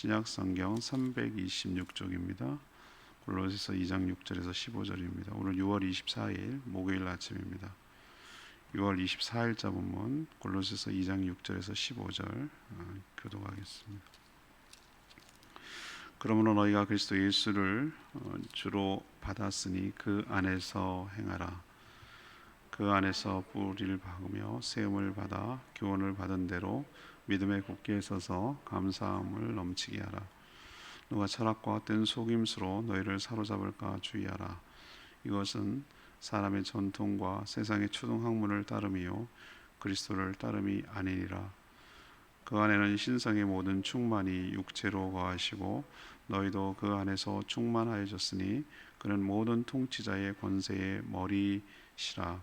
신약 성경 326쪽입니다. 골로새서 2장 6절에서 15절입니다. 오늘 6월 24일 목요일 아침입니다. 6월 24일자 본문 골로새서 2장 6절에서 15절 어, 교독하겠습니다. 그러므로 너희가 그리스도 예수를 어, 주로 받았으니 그 안에서 행하라. 그 안에서 뿌리를 박으며 세움을 받아 교훈을 받은 대로 믿음에 굳게 서서 감사함을 넘치게 하라. 누가 철학과 뜬 속임수로 너희를 사로잡을까 주의하라. 이것은 사람의 전통과 세상의 추동 학문을 따름이요 그리스도를 따름이 아니니라. 그 안에는 신성의 모든 충만이 육체로 거하시고 너희도 그 안에서 충만하여졌으니 그는 모든 통치자의 권세의 머리시라.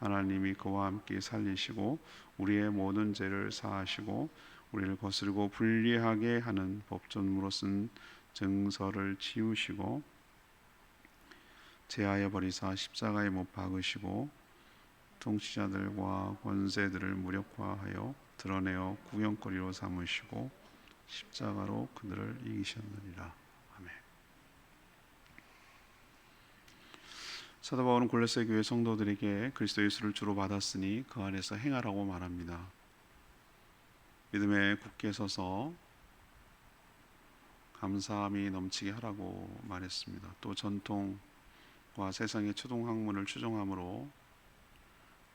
하나님이 그와 함께 살리시고 우리의 모든 죄를 사하시고 우리를 거스르고 불리하게 하는 법전으로 쓴 증서를 지우시고 제하여 버리사 십자가에 못 박으시고 통치자들과 권세들을 무력화하여 드러내어 구경거리로 삼으시고 십자가로 그들을 이기셨느니라. 아멘. 사도 바울은 골로새 교회 성도들에게 그리스도 예수를 주로 받았으니 그 안에서 행하라고 말합니다. 믿음에 굳게 서서 감사함이 넘치게 하라고 말했습니다. 또 전통과 세상의 추동 학문을 추종함으로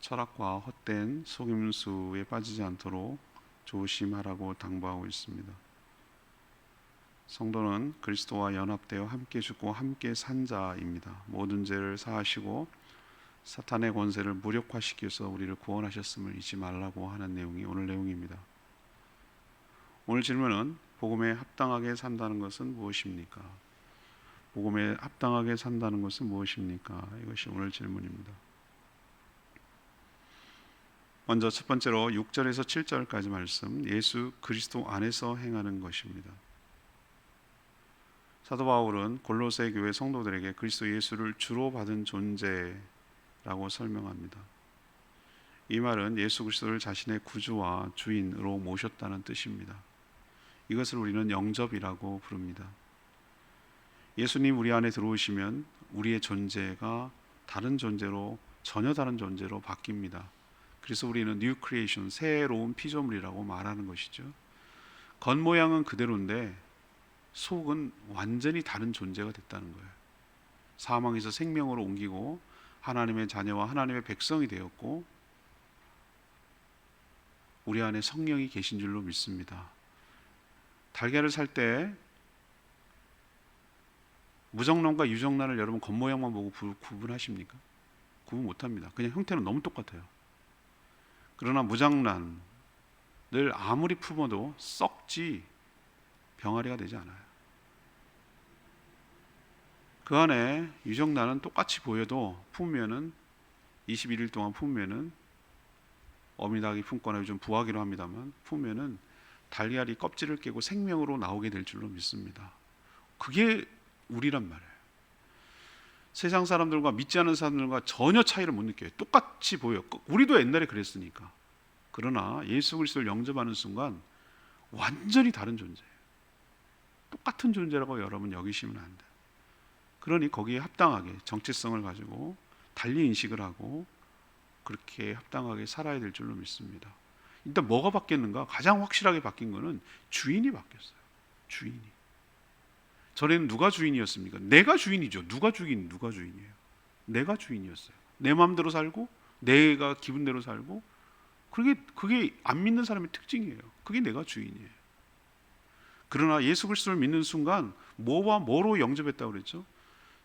철학과 헛된 속임수에 빠지지 않도록 조심하라고 당부하고 있습니다. 성도는 그리스도와 연합되어 함께 죽고 함께 산 자입니다. 모든 죄를 사하시고 사탄의 권세를 무력화시켜서 우리를 구원하셨음을 잊지 말라고 하는 내용이 오늘 내용입니다. 오늘 질문은 복음에 합당하게 산다는 것은 무엇입니까? 복음에 합당하게 산다는 것은 무엇입니까? 이것이 오늘 질문입니다. 먼저 첫 번째로 6절에서 7절까지 말씀 예수 그리스도 안에서 행하는 것입니다. 사도 바울은 골로새 교회 성도들에게 그리스도 예수를 주로 받은 존재라고 설명합니다. 이 말은 예수 그리스도를 자신의 구주와 주인으로 모셨다는 뜻입니다. 이것을 우리는 영접이라고 부릅니다. 예수님 우리 안에 들어오시면 우리의 존재가 다른 존재로 전혀 다른 존재로 바뀝니다. 그래서 우리는 뉴 크리에이션 새로운 피조물이라고 말하는 것이죠. 겉모양은 그대로인데 속은 완전히 다른 존재가 됐다는 거예요. 사망에서 생명으로 옮기고 하나님의 자녀와 하나님의 백성이 되었고 우리 안에 성령이 계신 줄로 믿습니다. 달걀을 살 때 무정란과 유정란을 여러분 겉모양만 보고 구분하십니까? 구분 못합니다. 그냥 형태는 너무 똑같아요. 그러나 무장란을 아무리 품어도 썩지 병아리가 되지 않아요. 그 안에 유정란은 똑같이 보여도 품으면은 21일 동안 품으면은 어미닭이 품거나 요즘 부화기로 합니다만 품으면은 달걀이 껍질을 깨고 생명으로 나오게 될 줄로 믿습니다. 그게 우리란 말이에요. 세상 사람들과 믿지 않는 사람들과 전혀 차이를 못 느껴요. 똑같이 보여. 우리도 옛날에 그랬으니까. 그러나 예수 그리스도를 영접하는 순간 완전히 다른 존재예요. 똑같은 존재라고 여러분 여기시면 안 돼요. 그러니 거기에 합당하게 정체성을 가지고 달리 인식을 하고 그렇게 합당하게 살아야 될 줄로 믿습니다. 일단 뭐가 바뀌었는가? 가장 확실하게 바뀐 거는 주인이 바뀌었어요. 주인이. 전에는 누가 주인이었습니까? 내가 주인이죠. 누가 주인, 누가 주인이에요? 내가 주인이었어요. 내 마음대로 살고, 내가 기분대로 살고, 그게 그게 안 믿는 사람의 특징이에요. 그게 내가 주인이에요. 그러나 예수 그리스도를 믿는 순간 뭐와 뭐로 영접했다고 그랬죠?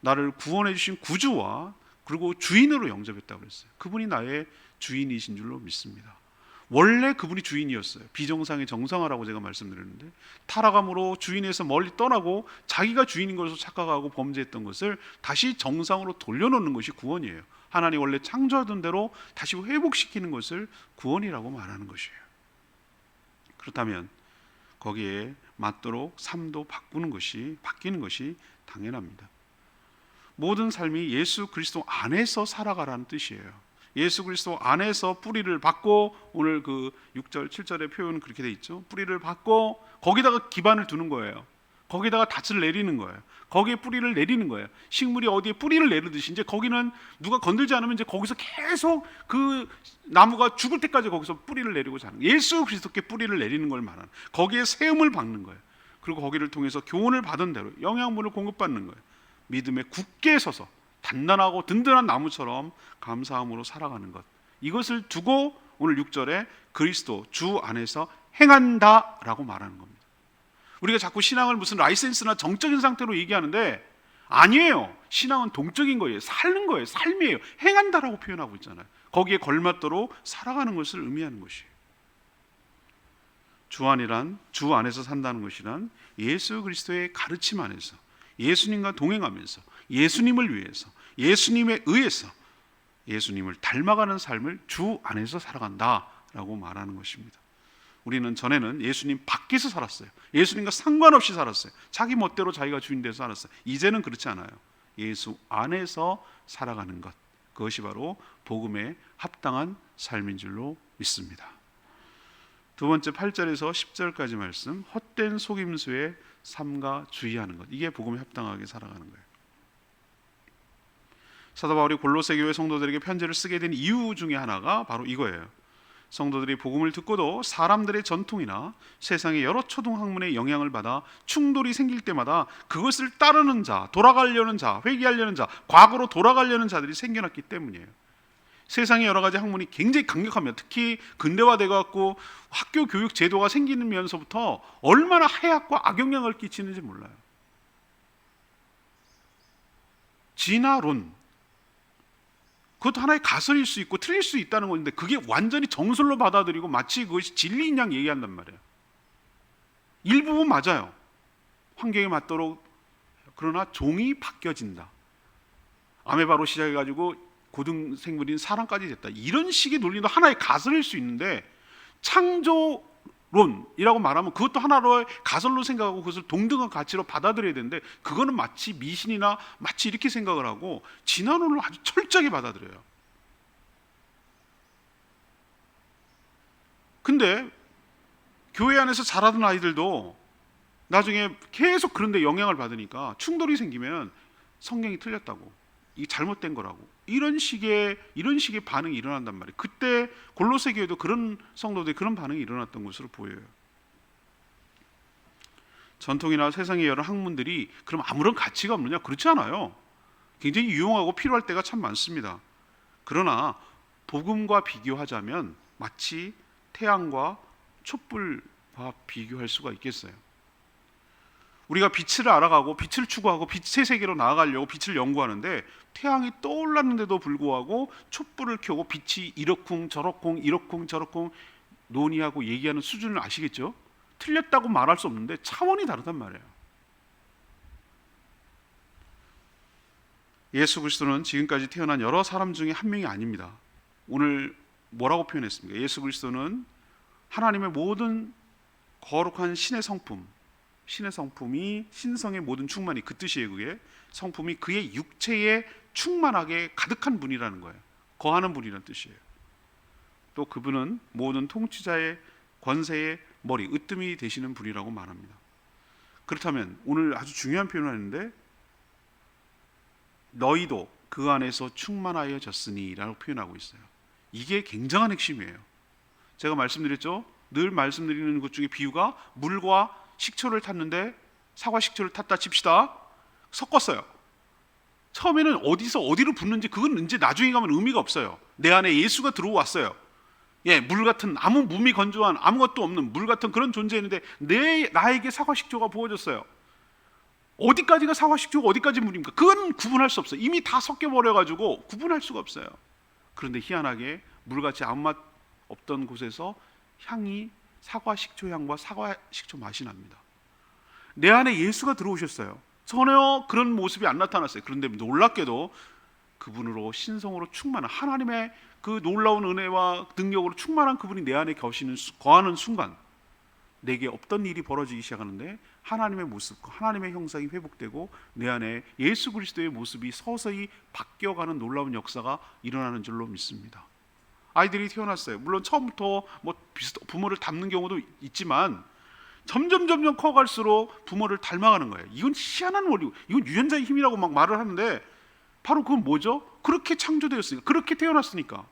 나를 구원해 주신 구주와 그리고 주인으로 영접했다고 그랬어요. 그분이 나의 주인이신 줄로 믿습니다. 원래 그분이 주인이었어요. 비정상의 정상화라고 제가 말씀드렸는데 타락함으로 주인에서 멀리 떠나고 자기가 주인인 것으로 착각하고 범죄했던 것을 다시 정상으로 돌려놓는 것이 구원이에요. 하나님 원래 창조하던 대로 다시 회복시키는 것을 구원이라고 말하는 것이에요. 그렇다면 거기에 맞도록 삶도 바꾸는 것이 바뀌는 것이 당연합니다. 모든 삶이 예수 그리스도 안에서 살아가라는 뜻이에요. 예수 그리스도 안에서 뿌리를 받고 오늘 그 6절 7절의 표현은 그렇게 돼 있죠. 뿌리를 받고 거기다가 기반을 두는 거예요. 거기다가 닻을 내리는 거예요. 거기에 뿌리를 내리는 거예요. 식물이 어디에 뿌리를 내리듯이 이제 거기는 누가 건들지 않으면 이제 거기서 계속 그 나무가 죽을 때까지 거기서 뿌리를 내리고 자는. 예수 그리스도께 뿌리를 내리는 걸 말하는 거기에 세움을 받는 거예요. 그리고 거기를 통해서 교훈을 받은 대로 영양분을 공급받는 거예요. 믿음에 굳게 서서 단단하고 든든한 나무처럼 감사함으로 살아가는 것. 이것을 두고 오늘 6절에 그리스도 주 안에서 행한다라고 말하는 겁니다. 우리가 자꾸 신앙을 무슨 라이센스나 정적인 상태로 얘기하는데 아니에요. 신앙은 동적인 거예요. 사는 거예요. 삶이에요. 행한다라고 표현하고 있잖아요. 거기에 걸맞도록 살아가는 것을 의미하는 것이에요. 주 안이란 주 안에서 산다는 것이란 예수 그리스도의 가르침 안에서 예수님과 동행하면서 예수님을 위해서 예수님에 의해서 예수님을 닮아가는 삶을 주 안에서 살아간다라고 말하는 것입니다. 우리는 전에는 예수님 밖에서 살았어요. 예수님과 상관없이 살았어요. 자기 멋대로 자기가 주인 돼서 살았어요. 이제는 그렇지 않아요. 예수 안에서 살아가는 것. 그것이 바로 복음에 합당한 삶인 줄로 믿습니다. 두 번째 8절에서 10절까지 말씀 헛된 속임수에 삼가 주의하는 것. 이게 복음에 합당하게 살아가는 거예요. 사도 바울이 골로새 교회 성도들에게 편지를 쓰게 된 이유 중에 하나가 바로 이거예요. 성도들이 복음을 듣고도 사람들의 전통이나 세상의 여러 초등 학문의 영향을 받아 충돌이 생길 때마다 그것을 따르는 자, 돌아가려는 자, 회개하려는 자, 과거로 돌아가려는 자들이 생겨났기 때문이에요. 세상의 여러 가지 학문이 굉장히 강력하면 특히 근대화돼 갖고 학교 교육 제도가 생기면서부터 얼마나 해악과 악영향을 끼치는지 몰라요. 진화론 그것도 하나의 가설일 수 있고 틀릴 수 있다는 건데 그게 완전히 정설로 받아들이고 마치 그것이 진리인 양 얘기한단 말이에요. 일부분 맞아요. 환경에 맞도록 그러나 종이 바뀌어진다. 아메바로 시작해가지고 고등생물인 사람까지 됐다. 이런 식의 논리도 하나의 가설일 수 있는데 창조론이라고 말하면 그것도 하나로의 가설로 생각하고 그것을 동등한 가치로 받아들여야 되는데 그거는 마치 미신이나 마치 이렇게 생각을 하고 진화론을 아주 철저하게 받아들여요. 근데 교회 안에서 자라던 아이들도 나중에 계속 그런데 영향을 받으니까 충돌이 생기면 성경이 틀렸다고 이 잘못된 거라고 이런 식의 이런 식의 반응이 일어난단 말이에요. 그때 골로새 교회도 그런 성도들이 그런 반응이 일어났던 것으로 보여요. 전통이나 세상의 여러 학문들이 그럼 아무런 가치가 없느냐? 그렇지 않아요. 굉장히 유용하고 필요할 때가 참 많습니다. 그러나 복음과 비교하자면 마치 태양과 촛불과 비교할 수가 있겠어요. 우리가 빛을 알아가고 빛을 추구하고 빛의 세계로 나아가려고 빛을 연구하는데 태양이 떠올랐는데도 불구하고 촛불을 켜고 빛이 이러쿵 저러쿵 이러쿵 저러쿵 논의하고 얘기하는 수준을 아시겠죠? 틀렸다고 말할 수 없는데 차원이 다르단 말이에요. 예수 그리스도는 지금까지 태어난 여러 사람 중에 한 명이 아닙니다. 오늘 뭐라고 표현했습니까? 예수 그리스도는 하나님의 모든 거룩한 신의 성품, 신의 성품이 신성의 모든 충만이 그 뜻이에요. 그게 성품이 그의 육체에 충만하게 가득한 분이라는 거예요. 거하는 분이라는 뜻이에요. 또 그분은 모든 통치자의 권세의 머리, 으뜸이 되시는 분이라고 말합니다. 그렇다면 오늘 아주 중요한 표현을 하는데 너희도 그 안에서 충만하여졌으니라고 표현하고 있어요. 이게 굉장한 핵심이에요. 제가 말씀드렸죠. 늘 말씀드리는 것 중에 비유가 물과 식초를 탔는데 사과 식초를 탔다 칩시다. 섞었어요. 처음에는 어디서 어디로 붙는지 그건 이제 나중에 가면 의미가 없어요. 내 안에 예수가 들어왔어요. 예, 물 같은 아무 몸이 건조한 아무것도 없는 물 같은 그런 존재였는데 내 나에게 사과 식초가 부어졌어요. 어디까지가 사과 식초가 어디까지 물입니까? 그건 구분할 수 없어요. 이미 다 섞여 버려 가지고 구분할 수가 없어요. 그런데 희한하게 물같이 아무 맛 없던 곳에서 향이 사과 식초 향과 사과 식초 맛이 납니다. 내 안에 예수가 들어오셨어요. 전혀 그런 모습이 안 나타났어요. 그런데 놀랍게도 그분으로 신성으로 충만한 하나님의 그 놀라운 은혜와 능력으로 충만한 그분이 내 안에 거시는 수- 거하는 순간 내게 없던 일이 벌어지기 시작하는데 하나님의 모습과 하나님의 형상이 회복되고 내 안에 예수 그리스도의 모습이 서서히 바뀌어가는 놀라운 역사가 일어나는 줄로 믿습니다. 아이들이 태어났어요. 물론 처음부터 뭐 비슷 부모를 닮는 경우도 있지만 점점 점점 커갈수록 부모를 닮아가는 거예요. 이건 희한한 원리고 이건 유전자의 힘이라고 막 말을 하는데 바로 그건 뭐죠? 그렇게 창조되었으니까 그렇게 태어났으니까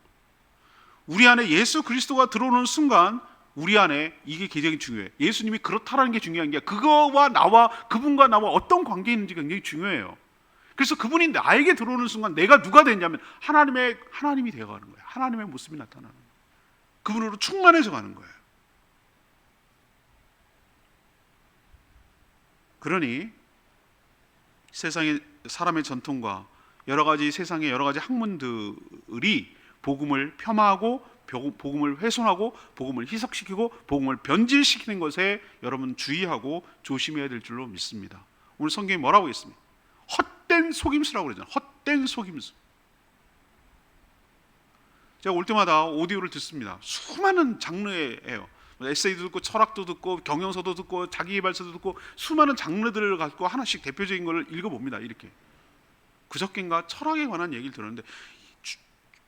우리 안에 예수 그리스도가 들어오는 순간 우리 안에 이게 굉장히 중요해. 예수님이 그렇다라는 게 중요한 게 그거와 나와 그분과 나와 어떤 관계 있는지 굉장히 중요해요. 그래서 그분이 나에게 들어오는 순간 내가 누가 됐냐면 하나님의 하나님이 되어가는 거예요. 하나님의 모습이 나타나는 거예요. 그분으로 충만해져 가는 거예요. 그러니 세상의 사람의 전통과 여러 가지 세상의 여러 가지 학문들이 복음을 폄하하고 벼- 복음을 훼손하고 복음을 희석시키고 복음을 변질시키는 것에 여러분 주의하고 조심해야 될 줄로 믿습니다. 오늘 성경이 뭐라고 했습니까? 헛된 속임수라고 그러잖아요. 헛된 속임수. 제가 올 때마다 오디오를 듣습니다. 수많은 장르예요. 에세이도 듣고 철학도 듣고 경영서도 듣고 자기개발서도 듣고 수많은 장르들을 갖고 하나씩 대표적인 걸 읽어봅니다. 이렇게 그저께인가 철학에 관한 얘기를 들었는데 주-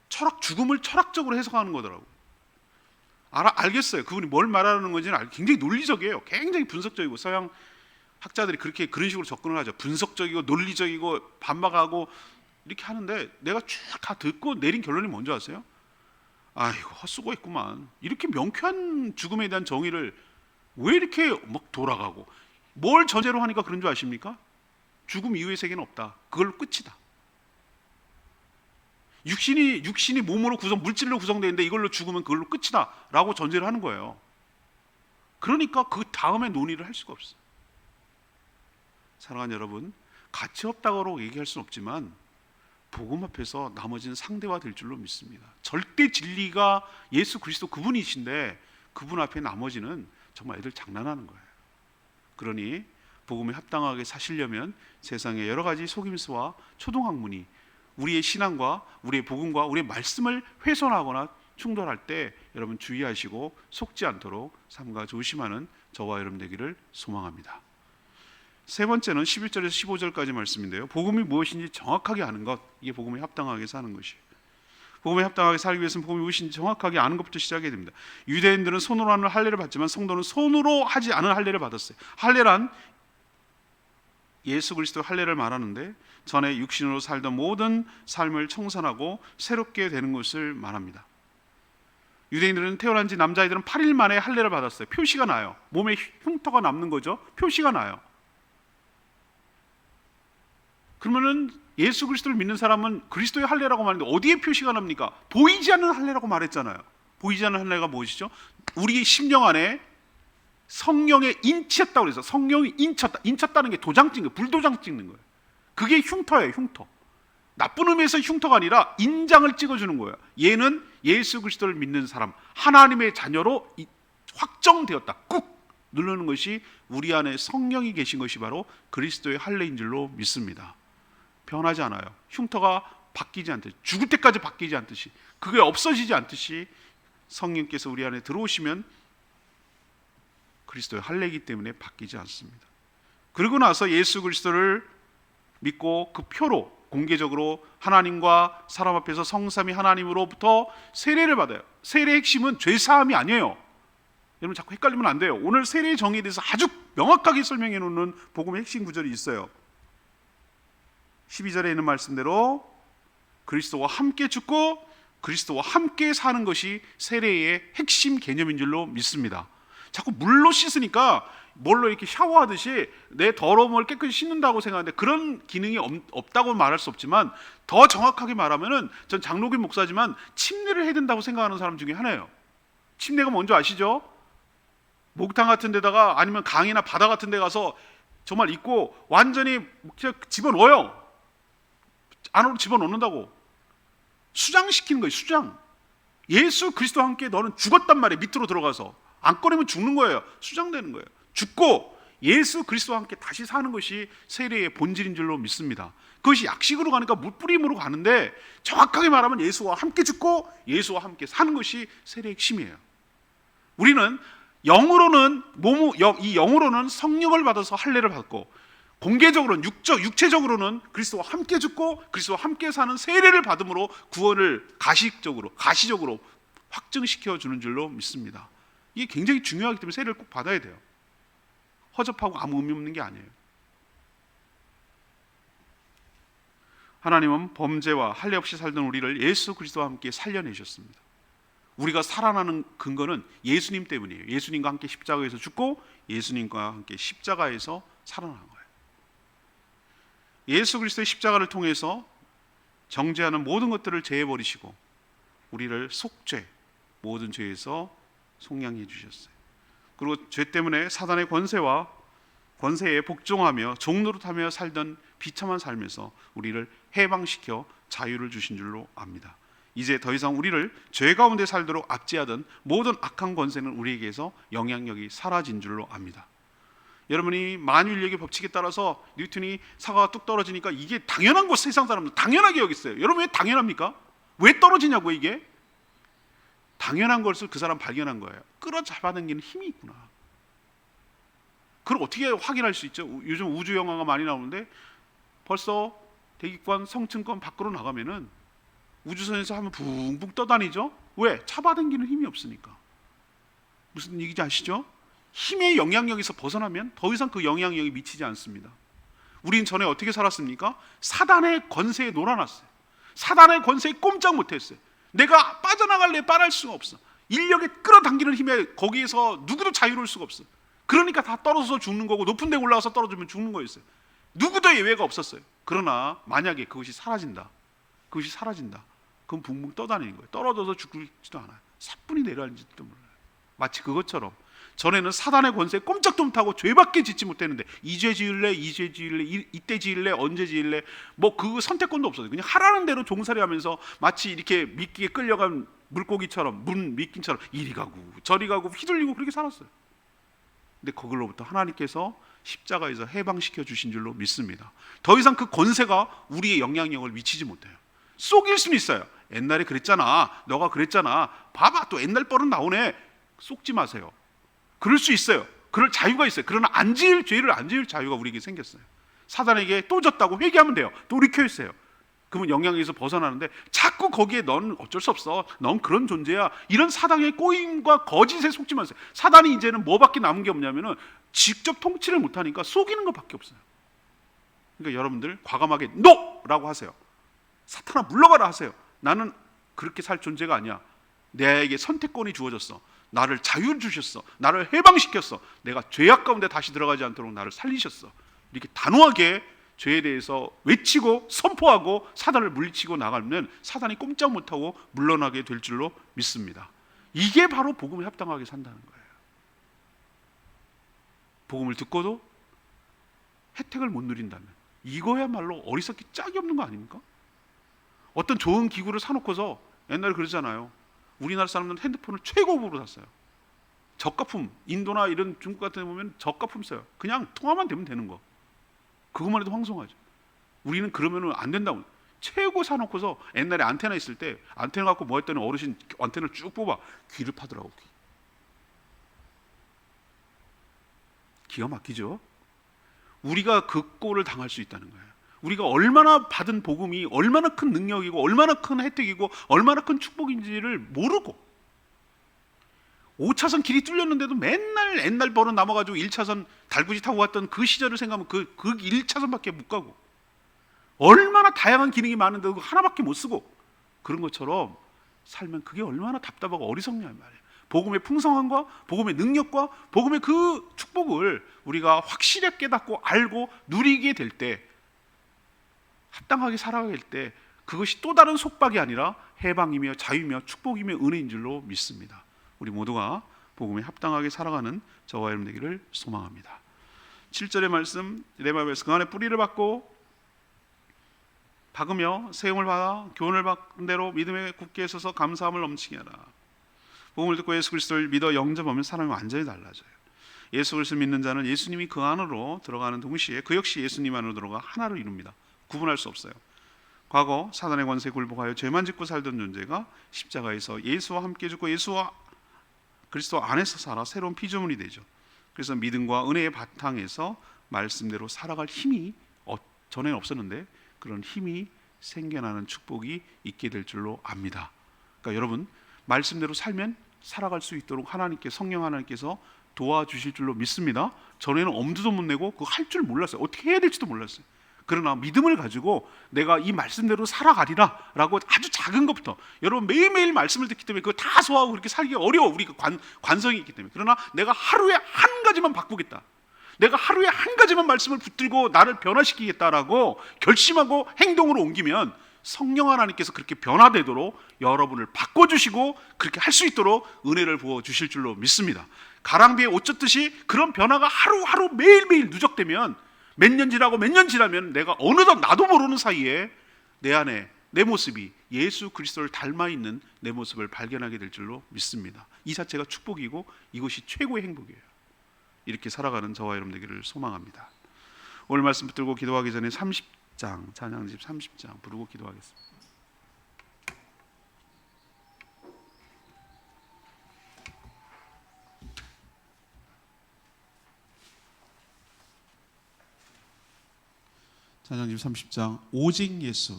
철학 죽음을 철학적으로 해석하는 거더라고. 알아, 알겠어요. 그분이 뭘 말하는 건지는 알, 굉장히 논리적이에요. 굉장히 분석적이고 서양 학자들이 그렇게 그런 식으로 접근을 하죠. 분석적이고 논리적이고 반박하고 이렇게 하는데 내가 쭉 다 듣고 내린 결론이 뭔지 아세요? 아 이거 헛수고 했구만. 이렇게 명쾌한 죽음에 대한 정의를 왜 이렇게 막 돌아가고 뭘 전제로 하니까 그런 줄 아십니까? 죽음 이후의 세계는 없다. 그걸로 끝이다. 육신이 육신이 몸으로 구성 물질로 구성되는데 이걸로 죽으면 그걸로 끝이다라고 전제를 하는 거예요. 그러니까 그 다음에 논의를 할 수가 없어요. 사랑하는 여러분, 가치 없다고 얘기할 수는 없지만 복음 앞에서 나머지는 상대화 될 줄로 믿습니다. 절대 진리가 예수 그리스도 그분이신데 그분 앞에 나머지는 정말 애들 장난하는 거예요. 그러니 복음에 합당하게 사시려면 세상의 여러 가지 속임수와 초등학문이 우리의 신앙과 우리의 복음과 우리의 말씀을 훼손하거나 충돌할 때 여러분 주의하시고 속지 않도록 삼가 조심하는 저와 여러분 되기를 소망합니다. 세 번째는 11절에서 15절까지 말씀인데요. 복음이 무엇인지 정확하게 아는 것, 이게 복음에 합당하게 사는 것이에요. 복음에 합당하게 살기 위해서는 복음이 무엇인지 정확하게 아는 것부터 시작해야 됩니다. 유대인들은 손으로 하는 할례를 받지만 성도는 손으로 하지 않은 할례를 받았어요. 할례란 예수 그리스도 할례를 말하는데 전에 육신으로 살던 모든 삶을 청산하고 새롭게 되는 것을 말합니다. 유대인들은 태어난 지 남자아이들은 8일 만에 할례를 받았어요. 표시가 나요. 몸에 흉터가 남는 거죠. 표시가 나요. 그러면은 예수 그리스도를 믿는 사람은 그리스도의 할례라고 말하는데 어디에 표시가 납니까? 보이지 않는 할례라고 말했잖아요. 보이지 않는 할례가 무엇이죠? 우리 심령 안에 성령의 인치했다고 그래서 성령이 인쳤다. 인쳤다는 게 도장 찍는 거예요. 불도장 찍는 거예요. 그게 흉터예요, 흉터. 나쁜 의미에서 흉터가 아니라 인장을 찍어 주는 거예요. 얘는 예수 그리스도를 믿는 사람, 하나님의 자녀로 이- 확정되었다. 꾹 누르는 것이 우리 안에 성령이 계신 것이 바로 그리스도의 할례인 줄로 믿습니다. 변하지 않아요. 흉터가 바뀌지 않듯이 죽을 때까지 바뀌지 않듯이 그게 없어지지 않듯이 성령께서 우리 안에 들어오시면 그리스도의 할례이기 때문에 바뀌지 않습니다. 그러고 나서 예수 그리스도를 믿고 그 표로 공개적으로 하나님과 사람 앞에서 성삼위 하나님으로부터 세례를 받아요. 세례의 핵심은 죄 사함이 아니에요. 여러분 자꾸 헷갈리면 안 돼요. 오늘 세례의 정의에 대해서 아주 명확하게 설명해 놓는 복음의 핵심 구절이 있어요. 12절에 있는 말씀대로 그리스도와 함께 죽고 그리스도와 함께 사는 것이 세례의 핵심 개념인 줄로 믿습니다. 자꾸 물로 씻으니까 뭘로 이렇게 샤워하듯이 내 더러움을 깨끗이 씻는다고 생각하는데 그런 기능이 없, 다고 말할 수 없지만 더 정확하게 말하면은 전 장로교 목사지만 침례를 해야 된다고 생각하는 사람 중에 하나예요. 침례가 뭔지 아시죠? 목탕 같은 데다가 아니면 강이나 바다 같은 데 가서 정말 있고 완전히 집어넣어요. 안으로 집어넣는다고. 수장시키는 거예요, 수장. 예수 그리스도와 함께 너는 죽었단 말이에요. 밑으로 들어가서 안 꺼내면 죽는 거예요. 수장되는 거예요. 죽고 예수 그리스도와 함께 다시 사는 것이 세례의 본질인 줄로 믿습니다. 그것이 약식으로 가니까 물뿌림으로 가는데 정확하게 말하면 예수와 함께 죽고 예수와 함께 사는 것이 세례의 핵심이에요. 우리는 영으로는 몸, 이 영으로는 성령을 받아서 할례를 받고 공개적으로는 육적 육체적으로는 그리스도와 함께 죽고 그리스도와 함께 사는 세례를 받음으로 구원을 가시적으로 가시적으로 확증시켜 주는 줄로 믿습니다. 이게 굉장히 중요하기 때문에 세례를 꼭 받아야 돼요. 허접하고 아무 의미 없는 게 아니에요. 하나님은 범죄와 할례 없이 살던 우리를 예수 그리스도와 함께 살려내셨습니다. 우리가 살아나는 근거는 예수님 때문이에요. 예수님과 함께 십자가에서 죽고 예수님과 함께 십자가에서 살아난 거예요. 예수 그리스도의 십자가를 통해서 정죄하는 모든 것들을 제해 버리시고 우리를 속죄 모든 죄에서 속량해 주셨어요. 그리고 죄 때문에 사단의 권세와 권세에 복종하며 종노릇하며 살던 비참한 삶에서 우리를 해방시켜 자유를 주신 줄로 압니다. 이제 더 이상 우리를 죄 가운데 살도록 압제하던 모든 악한 권세는 우리에게서 영향력이 사라진 줄로 압니다. 여러분이 만유인력의 법칙에 따라서 뉴턴이 사과가 뚝 떨어지니까 이게 당연한 것 세상 사람들 당연하게 여겼어요. 여러분 왜 당연합니까? 왜 떨어지냐고 이게? 당연한 것을 그 사람 발견한 거예요. 끌어잡아당기는 힘이 있구나. 그걸 어떻게 확인할 수 있죠? 요즘 우주 영화가 많이 나오는데 벌써 대기권, 성층권 밖으로 나가면은 우주선에서 하면 붕붕 떠다니죠. 왜? 잡아당기는 힘이 없으니까. 무슨 얘기인지 아시죠? 힘의 영향력에서 벗어나면 더 이상 그 영향력이 미치지 않습니다. 우린 전에 어떻게 살았습니까? 사단의 권세에 놀아났어요. 사단의 권세에 꼼짝 못했어요. 내가 빠져나갈래 빠를 수가 없어. 인력에 끌어당기는 힘에 거기에서 누구도 자유로울 수가 없어. 그러니까 다 떨어져서 죽는 거고 높은 데 올라가서 떨어지면 죽는 거였어요. 누구도 예외가 없었어요. 그러나 만약에 그것이 사라진다. 그것이 사라진다. 그럼 붕붕 떠다니는 거예요. 떨어져서 죽지도 않아요. 사뿐히 내려앉지도 몰라요. 마치 그것처럼 전에는 사단의 권세에 꼼짝도 못하고 죄밖에 짓지 못했는데 이죄 지을래 이죄 지을래 이, 이때 지을래 언제 지을래 뭐 그 선택권도 없었어요. 그냥 하라는 대로 종살이하면서 마치 이렇게 미끼에 끌려간 물고기처럼 문 미끼처럼 이리 가고 저리 가고 휘둘리고 그렇게 살았어요. 근데 그걸로부터 하나님께서 십자가에서 해방시켜 주신 줄로 믿습니다. 더 이상 그 권세가 우리의 영향력을 미치지 못해요. 속일 수는 있어요. 옛날에 그랬잖아. 너가 그랬잖아. 봐봐 또 옛날 뻔은 나오네. 속지 마세요. 그럴 수 있어요. 그럴 자유가 있어요. 그러나 안 지을 죄를 안 지을 자유가 우리에게 생겼어요. 사단에게 또 졌다고 회개하면 돼요. 돌이켜 있어요. 그러면 영향에서 벗어나는데 자꾸 거기에 넌 어쩔 수 없어. 넌 그런 존재야. 이런 사단의 꼬임과 거짓에 속지 마세요. 사단이 이제는 뭐밖에 남은 게 없냐면은 직접 통치를 못 하니까 속이는 것밖에 없어요. 그러니까 여러분들 과감하게 노라고 하세요. 사탄아 물러가라 하세요. 나는 그렇게 살 존재가 아니야. 내게 선택권이 주어졌어. 나를 자유를 주셨어. 나를 해방시켰어. 내가 죄악 가운데 다시 들어가지 않도록 나를 살리셨어. 이렇게 단호하게 죄에 대해서 외치고 선포하고 사단을 물리치고 나가면 사단이 꼼짝 못하고 물러나게 될 줄로 믿습니다. 이게 바로 복음에 합당하게 산다는 거예요. 복음을 듣고도 혜택을 못 누린다면 이거야말로 어리석기 짝이 없는 거 아닙니까? 어떤 좋은 기구를 사놓고서 옛날에 그러잖아요. 우리나라 사람들은 핸드폰을 최고급으로 샀어요. 저가품, 인도나 이런 중국 같은 데 보면 저가품 써요. 그냥 통화만 되면 되는 거. 그것만 해도 황송하죠. 우리는 그러면은 안 된다고. 최고 사놓고서 옛날에 안테나 있을 때 안테나 갖고 뭐 했더니 어르신 안테나를 쭉 뽑아 귀를 파더라고. 귀. 기가 막히죠. 우리가 그 꼴을 당할 수 있다는 거예요. 우리가 얼마나 받은 복음이 얼마나 큰 능력이고 얼마나 큰 혜택이고 얼마나 큰 축복인지를 모르고 5차선 길이 뚫렸는데도 맨날 옛날 버릇 남아가지고 1차선 달구지 타고 왔던 그 시절을 생각하면 그, 그 1차선밖에 못 가고 얼마나 다양한 기능이 많은데 그 하나밖에 못 쓰고 그런 것처럼 살면 그게 얼마나 답답하고 어리석냐 말이에요. 복음의 풍성함과 복음의 능력과 복음의 그 축복을 우리가 확실히 깨닫고 알고 누리게 될 때 합당하게 살아갈 때 그것이 또 다른 속박이 아니라 해방이며 자유며 축복이며 은혜인 줄로 믿습니다. 우리 모두가 복음에 합당하게 살아가는 저와 여러분 되기를 소망합니다. 7절의 말씀 레바벨에서 그 안에 뿌리를 받고 박으며 세움을 받아 교훈을 받은 대로 믿음에 굳게 서서 감사함을 넘치게 하라. 복음을 듣고 예수 그리스도를 믿어 영접하면 사람이 완전히 달라져요. 예수 그리스도를 믿는 자는 예수님이 그 안으로 들어가는 동시에 그 역시 예수님 안으로 들어가 하나를 이룹니다. 구분할 수 없어요. 과거 사단의 권세에 굴복하여 죄만 짓고 살던 존재가 십자가에서 예수와 함께 죽고 예수와 그리스도 안에서 살아 새로운 피조물이 되죠. 그래서 믿음과 은혜의 바탕에서 말씀대로 살아갈 힘이 어, 전에는 없었는데 그런 힘이 생겨나는 축복이 있게 될 줄로 압니다. 그러니까 여러분 말씀대로 살면 살아갈 수 있도록 하나님께 성령 하나님께서 도와주실 줄로 믿습니다. 전에는 엄두도 못 내고 그거 할줄 몰랐어요. 어떻게 해야 될지도 몰랐어요. 그러나 믿음을 가지고 내가 이 말씀대로 살아가리라 라고 아주 작은 것부터 여러분 매일매일 말씀을 듣기 때문에 그거 다 소화하고 그렇게 살기 어려워. 우리 그 관, 관성이 있기 때문에. 그러나 내가 하루에 한 가지만 바꾸겠다. 내가 하루에 한 가지만 말씀을 붙들고 나를 변화시키겠다라고 결심하고 행동으로 옮기면 성령 하나님께서 그렇게 변화되도록 여러분을 바꿔주시고 그렇게 할 수 있도록 은혜를 부어 주실 줄로 믿습니다. 가랑비에 옷 젖듯이 그런 변화가 하루하루 매일매일 누적되면 몇 년 지나고 몇 년 지나면 내가 어느덧 나도 모르는 사이에 내 안에 내 모습이 예수 그리스도를 닮아 있는 내 모습을 발견하게 될 줄로 믿습니다. 이 자체가 축복이고 이것이 최고의 행복이에요. 이렇게 살아가는 저와 여러분 되기를 소망합니다. 오늘 말씀 붙들고 기도하기 전에 30장 찬양집 30장 부르고 기도하겠습니다. 찬양집 30장 오직 예수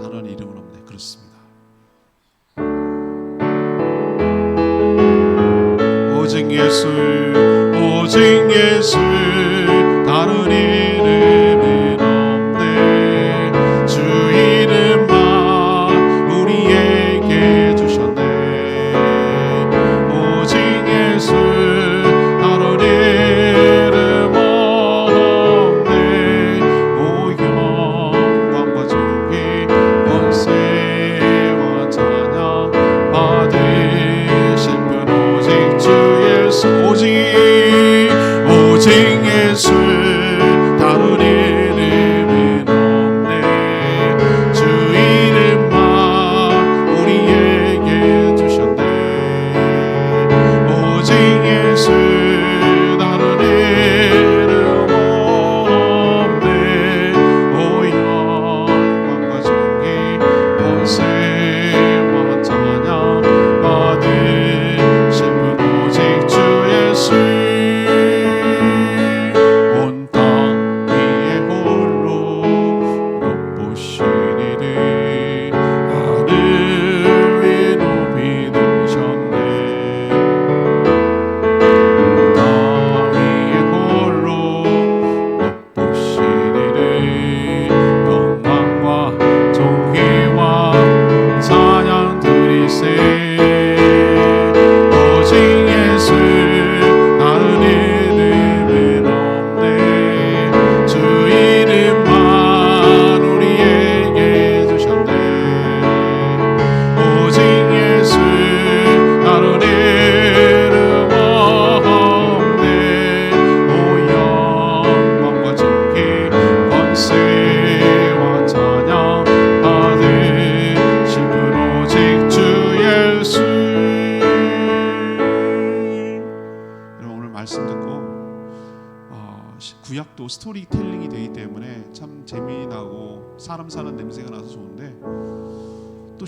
다른 이름은 없네 그렇습니다. 오직 예수 오직 예수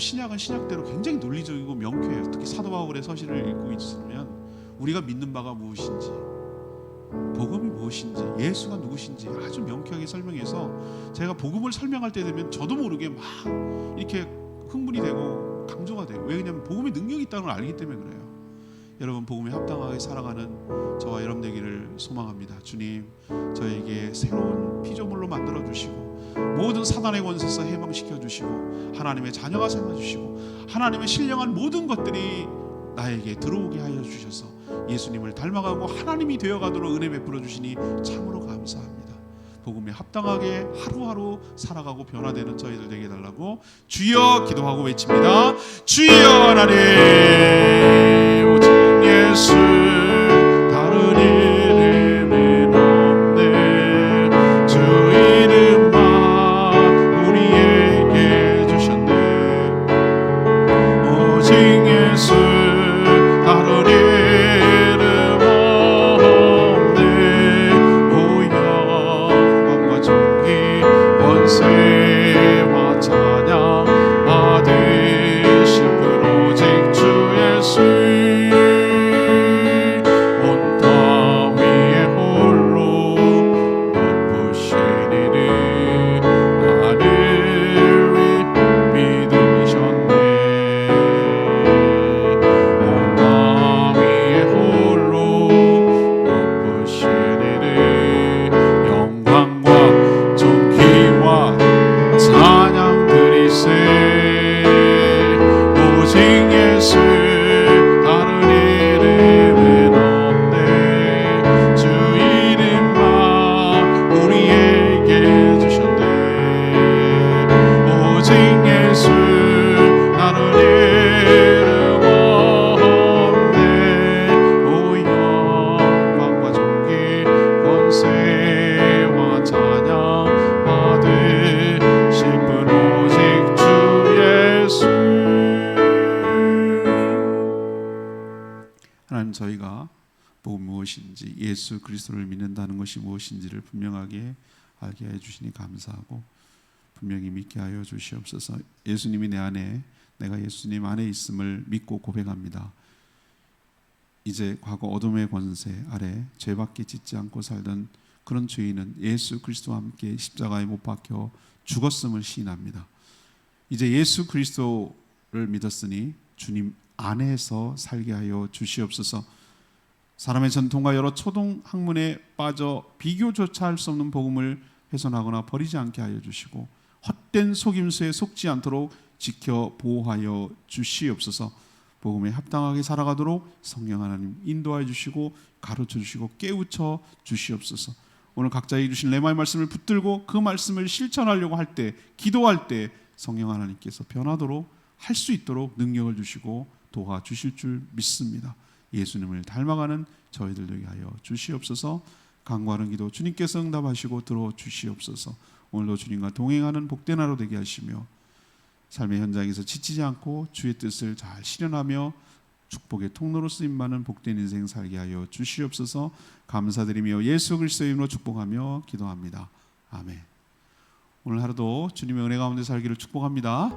신약은 신약대로 굉장히 논리적이고 명쾌해요. 특히 사도 바울의 서신을 읽고 있으면 우리가 믿는 바가 무엇인지 복음이 무엇인지 예수가 누구신지 아주 명쾌하게 설명해서 제가 복음을 설명할 때 되면 저도 모르게 막 이렇게 흥분이 되고 강조가 돼요. 왜 그러냐면 복음의 능력이 있다는 걸 알기 때문에 그래요. 여러분 복음에 합당하게 살아가는 저와 여러분 되기를 소망합니다. 주님 저에게 새로운 피조물로 만들어 주시고 모든 사단의 권세에서 해방시켜 주시고 하나님의 자녀가 삼아 주시고 하나님의 신령한 모든 것들이 나에게 들어오게 하여 주셔서 예수님을 닮아가고 하나님이 되어가도록 은혜 베풀어 주시니 참으로 감사합니다. 복음에 합당하게 하루하루 살아가고 변화되는 저희들 되게 해달라고 주여 기도하고 외칩니다. 주여 하나님 무엇인지 예수 그리스도를 믿는다는 것이 무엇인지를 분명하게 알게 해 주시니 감사하고 분명히 믿게 하여 주시옵소서. 예수님이 내 안에 내가 예수님 안에 있음을 믿고 고백합니다. 이제 과거 어둠의 권세 아래 죄밖에 짓지 않고 살던 그런 죄인은 예수 그리스도와 함께 십자가에 못 박혀 죽었음을 시인합니다. 이제 예수 그리스도를 믿었으니 주님 안에서 살게 하여 주시옵소서. 사람의 전통과 여러 초동 학문에 빠져 비교조차 할 수 없는 복음을 훼손하거나 버리지 않게 하여 주시고 헛된 속임수에 속지 않도록 지켜 보호하여 주시옵소서. 복음에 합당하게 살아가도록 성령 하나님 인도하여 주시고 가르쳐 주시고 깨우쳐 주시옵소서. 오늘 각자에게 주신 레마의 말씀을 붙들고 그 말씀을 실천하려고 할 때 기도할 때 성령 하나님께서 변하도록 할 수 있도록 능력을 주시고 도와 주실 줄 믿습니다. 예수님을 닮아가는 저희들 되게 하여 주시옵소서. 간과하는 기도 주님께서 응답하시고 들어 주시옵소서. 오늘도 주님과 동행하는 복된 하루 되게 하시며 삶의 현장에서 지치지 않고 주의 뜻을 잘 실현하며 축복의 통로로 쓰임 받는 복된 인생 살게 하여 주시옵소서. 감사드리며 예수 그리스도의 이름으로 축복하며 기도합니다. 아멘. 오늘 하루도 주님의 은혜 가운데 살기를 축복합니다.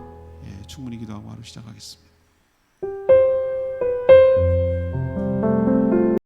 예, 충분히 기도하고 하루 시작하겠습니다.